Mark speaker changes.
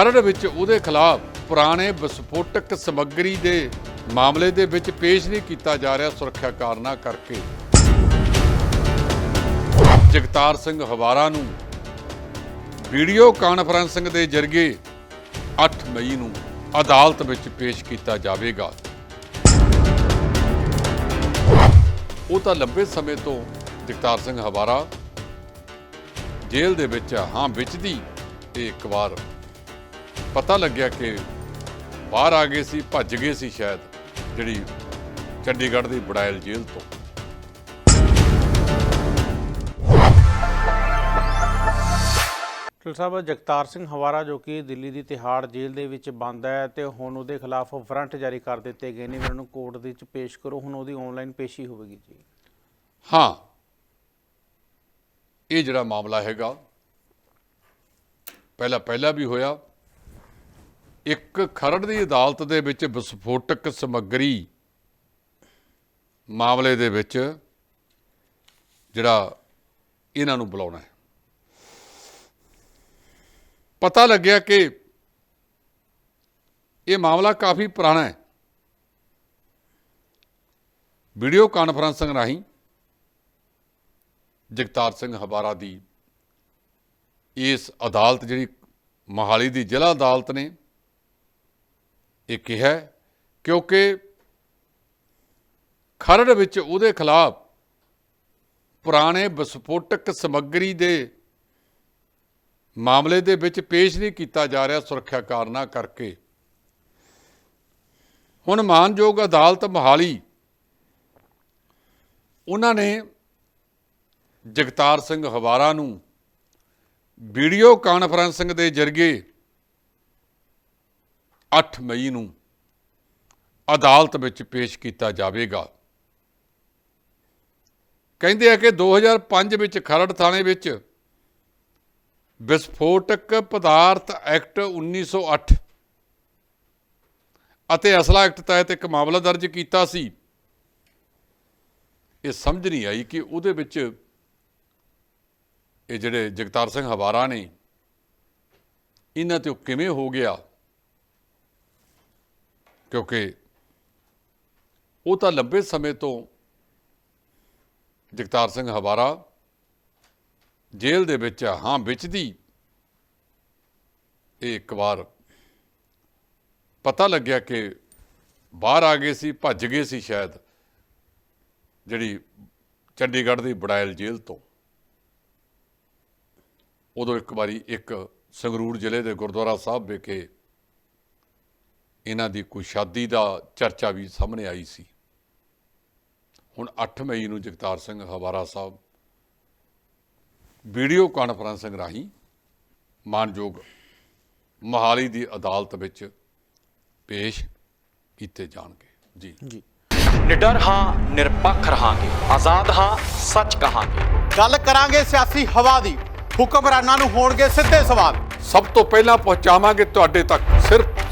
Speaker 1: ਖਰੜ ਵਿੱਚ ਉਹਦੇ ਖਿਲਾਫ ਪੁਰਾਣੇ ਵਿਸਫੋਟਕ ਸਮੱਗਰੀ ਦੇ ਮਾਮਲੇ ਦੇ ਵਿੱਚ ਪੇਸ਼ ਨਹੀਂ ਕੀਤਾ ਜਾ ਰਿਹਾ ਸੁਰੱਖਿਆ ਕਾਰਨਾਂ ਕਰਕੇ। ਜਗਤਾਰ ਸਿੰਘ ਹਵਾਰਾ ਨੂੰ ਵੀਡੀਓ ਕਾਨਫਰੰਸਿੰਗ ਦੇ ਜ਼ਰੀਏ 8 ਮਈ ਨੂੰ ਅਦਾਲਤ ਵਿੱਚ ਪੇਸ਼ ਕੀਤਾ ਜਾਵੇਗਾ। ਉਹ ਤਾਂ ਲੰਬੇ ਸਮੇਂ ਤੋਂ ਜਗਤਾਰ ਸਿੰਘ ਹਵਾਰਾ ਜੇਲ੍ਹ ਦੇ ਵਿੱਚ ਹਾਂ, ਵਿੱਚ ਦੀ ਤੇ ਇੱਕ ਵਾਰ ਪਤਾ ਲੱਗਿਆ ਕਿ ਬਾਹਰ ਆ ਗਏ ਸੀ ਭੱਜ ਗਏ ਸੀ ਸ਼ਾਇਦ ਜਿਹੜੀ ਚੰਡੀਗੜ੍ਹ ਦੀ ਬੜਾਇਲ ਜੇਲ੍ਹ ਤੋਂ।
Speaker 2: ਡਾਕਟਰ ਸਾਹਿਬ ਜਗਤਾਰ ਸਿੰਘ ਹਵਾਰਾ ਜੋ ਕਿ ਦਿੱਲੀ ਦੀ ਤਿਹਾੜ ਜੇਲ੍ਹ ਦੇ ਵਿੱਚ ਬੰਦ ਹੈ ਤੇ ਹੁਣ ਉਹਦੇ ਖਿਲਾਫ ਵਾਰੰਟ ਜਾਰੀ ਕਰ ਦਿੱਤੇ ਗਏ ਨੇ। ਵੀ ਉਹਨਾਂ ਨੂੰ ਕੋਰਟ ਦੇ ਵਿੱਚ ਪੇਸ਼ ਕਰੋ। ਹੁਣ ਉਹਦੀ ਆਨਲਾਈਨ ਪੇਸ਼ੀ ਹੋਵੇਗੀ ਜੀ।
Speaker 1: ਹਾਂ ਇਹ ਜਿਹੜਾ ਮਾਮਲਾ ਹੈਗਾ ਪਹਿਲਾਂ ਪਹਿਲਾਂ ਵੀ ਹੋਇਆ ਇੱਕ ਖਰੜ ਦੀ ਅਦਾਲਤ ਦੇ ਵਿੱਚ ਵਿਸਫੋਟਕ ਸਮੱਗਰੀ ਮਾਮਲੇ ਦੇ ਵਿੱਚ ਜਿਹੜਾ ਇਹਨਾਂ ਨੂੰ ਬੁਲਾਉਣਾ ਹੈ। ਪਤਾ ਲੱਗਿਆ ਕਿ ਇਹ ਮਾਮਲਾ ਕਾਫੀ ਪੁਰਾਣਾ ਹੈ। ਵੀਡੀਓ ਕਾਨਫਰੰਸਿੰਗ ਰਾਹੀਂ ਜਗਤਾਰ ਸਿੰਘ ਹਵਾਰਾ ਦੀ ਇਸ ਅਦਾਲਤ ਜਿਹੜੀ ਮੋਹਾਲੀ ਦੀ ਜ਼ਿਲ੍ਹਾ ਅਦਾਲਤ ਨੇ ਇਹ ਕਿਹਾ ਕਿਉਂਕਿ ਖਰੜ ਵਿੱਚ ਉਹਦੇ ਖਿਲਾਫ ਪੁਰਾਣੇ ਵਿਸਫੋਟਕ ਸਮੱਗਰੀ ਦੇ ਮਾਮਲੇ ਦੇ ਵਿੱਚ ਪੇਸ਼ ਨਹੀਂ ਕੀਤਾ ਜਾ ਰਿਹਾ ਸੁਰੱਖਿਆ ਕਾਰਨਾਂ ਕਰਕੇ। ਹੁਣ ਮਾਨਯੋਗ ਅਦਾਲਤ ਮੋਹਾਲੀ ਉਹਨਾਂ ਨੇ ਜਗਤਾਰ ਸਿੰਘ ਹਵਾਰਾ ਨੂੰ ਵੀਡੀਓ ਕਾਨਫਰੰਸਿੰਗ ਦੇ ਜ਼ਰੀਏ 8 ਮਈ ਨੂੰ ਅਦਾਲਤ ਵਿੱਚ ਪੇਸ਼ ਕੀਤਾ ਜਾਵੇਗਾ। ਕਹਿੰਦੇ ਆ ਕਿ 2005 ਵਿੱਚ ਖਰੜ ਥਾਣੇ ਵਿੱਚ ਵਿਸਫੋਟਕ ਪਦਾਰਥ ਐਕਟ 1908 ਅਤੇ ਅਸਲਾ ਐਕਟ ਤਹਿਤ ਇੱਕ ਮਾਮਲਾ ਦਰਜ ਕੀਤਾ ਸੀ। ਇਹ ਸਮਝ ਨਹੀਂ ਆਈ ਕਿ ਉਹਦੇ ਵਿੱਚ ਇਹ ਜਿਹੜੇ ਜਗਤਾਰ ਸਿੰਘ ਹਵਾਰਾ ਨੇ, ਇਹਨਾਂ ਤੇ ਉਹ ਕਿਵੇਂ ਹੋ ਗਿਆ? ਕਿਉਂਕਿ ਉਹ ਤਾਂ ਲੰਬੇ ਸਮੇਂ ਤੋਂ ਜਗਤਾਰ ਸਿੰਘ ਹਵਾਰਾ ਜੇਲ੍ਹ ਦੇ ਵਿੱਚ ਆ, ਹਾਂ, ਵਿੱਚ ਦੀ। ਇਹ ਇੱਕ ਵਾਰ ਪਤਾ ਲੱਗਿਆ ਕਿ ਬਾਹਰ ਆ ਗਏ ਸੀ, ਭੱਜ ਗਏ ਸੀ ਸ਼ਾਇਦ ਜਿਹੜੀ ਚੰਡੀਗੜ੍ਹ ਦੀ ਬੜਾਇਲ ਜੇਲ੍ਹ ਤੋਂ। ਉਦੋਂ ਇੱਕ ਵਾਰੀ ਇੱਕ ਸੰਗਰੂਰ ਜ਼ਿਲ੍ਹੇ ਦੇ ਗੁਰਦੁਆਰਾ ਸਾਹਿਬ ਵਿਖੇ ਇਹਨਾਂ ਦੀ ਕੋਈ ਸ਼ਾਦੀ ਦਾ ਚਰਚਾ ਵੀ ਸਾਹਮਣੇ ਆਈ ਸੀ। ਹੁਣ 8 ਮਈ ਨੂੰ ਜਗਤਾਰ ਸਿੰਘ ਹਵਾਰਾ ਸਾਹਿਬ ਵੀਡੀਓ ਕਾਨਫਰੰਸਿੰਗ ਰਾਹੀਂ ਮਾਨਯੋਗ ਮੋਹਾਲੀ ਦੀ ਅਦਾਲਤ ਵਿੱਚ ਪੇਸ਼ ਕੀਤੇ ਜਾਣਗੇ। ਜੀ।
Speaker 2: ਜੀ।
Speaker 3: ਨਿਡਰ ਹਾਂ ਨਿਰਪੱਖ ਰਹਾਂਗੇ। ਆਜ਼ਾਦ ਹਾਂ ਸੱਚ ਕਹਾਂਗੇ।
Speaker 4: ਗੱਲ ਕਰਾਂਗੇ ਸਿਆਸੀ ਹਵਾ ਦੀ। ਹੁਕਮਰਾਨਾਂ ਨੂੰ ਹੋਣਗੇ ਸਿੱਧੇ ਸਵਾਲ।
Speaker 1: ਸਭ ਤੋਂ ਪਹਿਲਾਂ ਪਹੁੰਚਾਵਾਂਗੇ ਤੁਹਾਡੇ ਤੱਕ ਸਿਰਫ